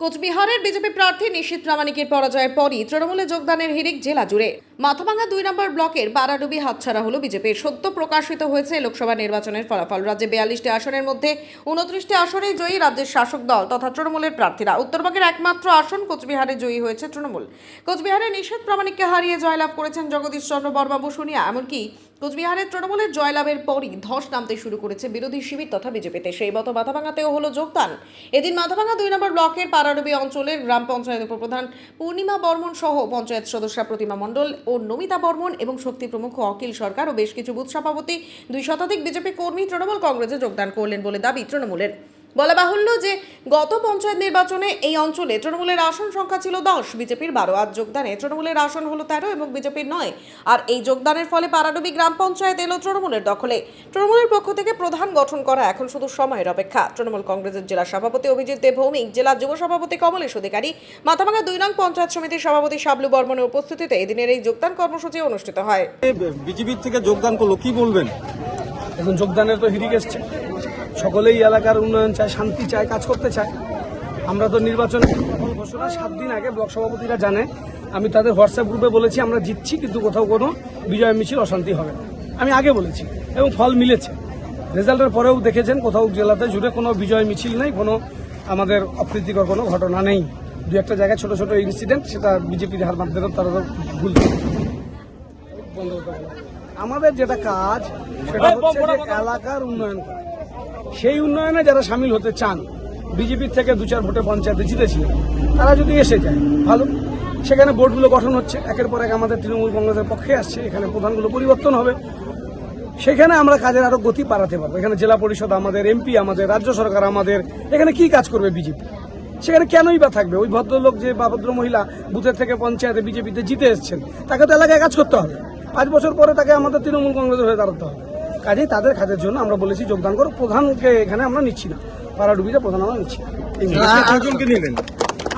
কোচবিহারের বিজেপি প্রার্থী নিশীত প্রামাণিকের পরাজয়ের পরই তৃণমূলে যোগদানের হিড়িক জেলা জুড়ে। মাথাভাঙা দুই নম্বর ব্লকের বারাডুবি হাতছাড়া হলো বিজেপির সদ্য প্রকাশিত হয়েছে লোকসভা নির্বাচনের ফলাফল। রাজ্যে বিয়াল্লিশটি আসনের মধ্যে উনত্রিশটি আসনে জয়ী রাজ্যের শাসক দল তথা তৃণমূলের প্রার্থীরা। উত্তরবঙ্গের একমাত্র আসন কোচবিহারে জয়ী হয়েছে তৃণমূল। কোচবিহারে নিশীত প্রামাণিককে হারিয়ে জয়লাভ করেছেন জগদীশ চন্দ্র বর্মা বসুনিয়া, এমনকি কোচবিহারের তৃণমূলের জয়লাভের পরই ধস নামতে শুরু করেছে বিরোধী শিবির তথা বিজেপিতে। সেই মতো মাথাভাঙাতেও হলো যোগদান। এদিন মাথাভাঙা দুই নম্বর ব্লকের পাড়াডুবি অঞ্চলের গ্রাম পঞ্চায়েত উপপ্রধান পূর্ণিমা বর্মন সহ পঞ্চায়েত সদস্যা প্রতিমা মণ্ডল ও নমিতা বর্মন এবং শক্তি প্রমুখ অখিল সরকার ও বেশ কিছু বুথ সভাপতি দুই শতাধিক বিজেপি কর্মী তৃণমূল কংগ্রেসে যোগদান করলেন বলে দাবি তৃণমূলের। বলা বাহুল্য যে গত পঞ্চায়েত নির্বাচনে এই অঞ্চলে তৃণমূলের আসন সংখ্যা ছিল দশ বিজেপির বারো আজ যোগদানে তৃণমূলের আসন হলো তেরো এবং বিজেপির নয়। আর এই যোগদানের ফলে পারাডুবি গ্রাম পঞ্চায়েত এলো তৃণমূলের দখলে। তৃণমূলের পক্ষ থেকে প্রধান গঠন করা এখন শুধু সময়ের অপেক্ষা। তৃণমূল কংগ্রেসের জেলা সভাপতি অভিজিৎ দেব ভৌমিক জেলা যুব সভাপতি কমলেশ অধিকারী মাথাভাঙা দুই নং পঞ্চায়েত সমিতির সভাপতি শাবলু বর্মনের উপস্থিতিতে এদিনের এই যোগদান কর্মসূচি অনুষ্ঠিত হয়। বিজেপির থেকে যোগদান করল কি বলবেন? এখন যোগদানের তো হিরিক এসছে। সকলেই এলাকার উন্নয়ন চায় শান্তি চায় কাজ করতে চায়। আমরা তো নির্বাচনের নির্বাচন ঘোষণা সাত দিন আগে ব্লক সভাপতিরা জানে। আমি তাদের হোয়াটসঅ্যাপ গ্রুপে বলেছি আমরা জিতছি কিন্তু কোথাও কোনো বিজয় মিছিল অশান্তি হবে না। আমি আগে বলেছি এবং ফল মিলেছে। রেজাল্টের পরেও দেখেছেন কোথাও জেলাতে জুড়ে কোনো বিজয় মিছিল নেই কোনো আমাদের অপ্রীতিকর কোনো ঘটনা নেই। দু একটা জায়গায় ছোট ছোট ইনসিডেন্ট সেটা বিজেপির হার মাধ্যমে তারা তো ভুল আমাদের যেটা কাজ সেটা হচ্ছে এলাকার উন্নয়ন করা। সেই উন্নয়নে যারা সামিল হতে চান বিজেপির থেকে দু চার ভোটে পঞ্চায়েতে জিতেছিলেন তারা যদি এসে যায়, ভালো। সেখানে বোর্ডগুলো গঠন হচ্ছে, একের পর এক আমাদের তৃণমূল কংগ্রেসের পক্ষে আসছে, এখানে প্রধানগুলো পরিবর্তন হবে। সেখানে আমরা কাজের আরও গতি বাড়াতে পারব। এখানে জেলা পরিষদ, আমাদের এমপি, আমাদের রাজ্য সরকার, আমাদের, এখানে কি কাজ করবে বিজেপি? সেখানে কেনই বা থাকবে? ওই ভদ্রলোক যে বা ভদ্র মহিলা বুথের থেকে পঞ্চায়েতে বিজেপিতে জিতে এসছেন, তাকে তো এলাকায় কাজ করতে হবে। পাঁচ বছর পরে তাকে আমাদের তৃণমূল কংগ্রেসের হয়ে দাঁড়াতে হবে। কাজেই তাদের কাজের জন্য আমরা বলেছি যোগদান করো। প্রধানকে এখানে আমরা নিচ্ছি না। পাড়াডুবিতে প্রধান আমরা নিচ্ছি না। এই নিয়ে। নিলেন?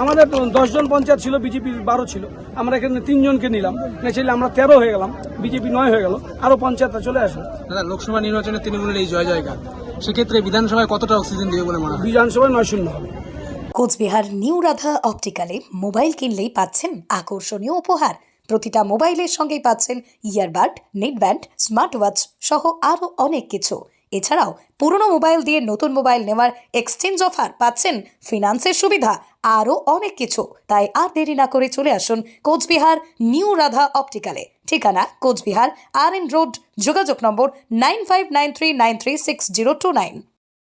আমাদের দশজন পঞ্চায়েত ছিল বিজেপি বারো ছিল। আমরা এখানে তিনজনকে নিলাম। চাইলে আমরা তেরো হয়ে গেলাম। বিজেপি নয় হয়ে গেল। আরও পঞ্চায়েতটা চলে আসবে দাদা লোকসভা নির্বাচনে তৃণমূলের এই জয় জয়গান সেক্ষেত্রে বিধানসভায় কতটা অক্সিজেন দেবে বলে মনে হয়? বিধানসভায় নয় শূন্য হবে। কোচবিহার নিউ রাধা অপটিক্যালে মোবাইল কিনলেই পাচ্ছেন আকর্ষণীয় উপহার। প্রতিটা মোবাইলের সঙ্গেই পাচ্ছেন ইয়ারবাড, নেটব্যান্ড স্মার্ট ওয়াচ সহ আরও অনেক কিছু। এছাড়াও পুরনো মোবাইল দিয়ে নতুন মোবাইল নেওয়ার এক্সচেঞ্জ অফার পাচ্ছেন ফিনান্সের সুবিধা, আরও অনেক কিছু। তাই আর দেরি না করে চলে আসুন কোচবিহার নিউ রাধা অপটিক্যালে। ঠিকানা কোচবিহার আর এন রোড, যোগাযোগ নম্বর nine five nine three nine three six zero two nine.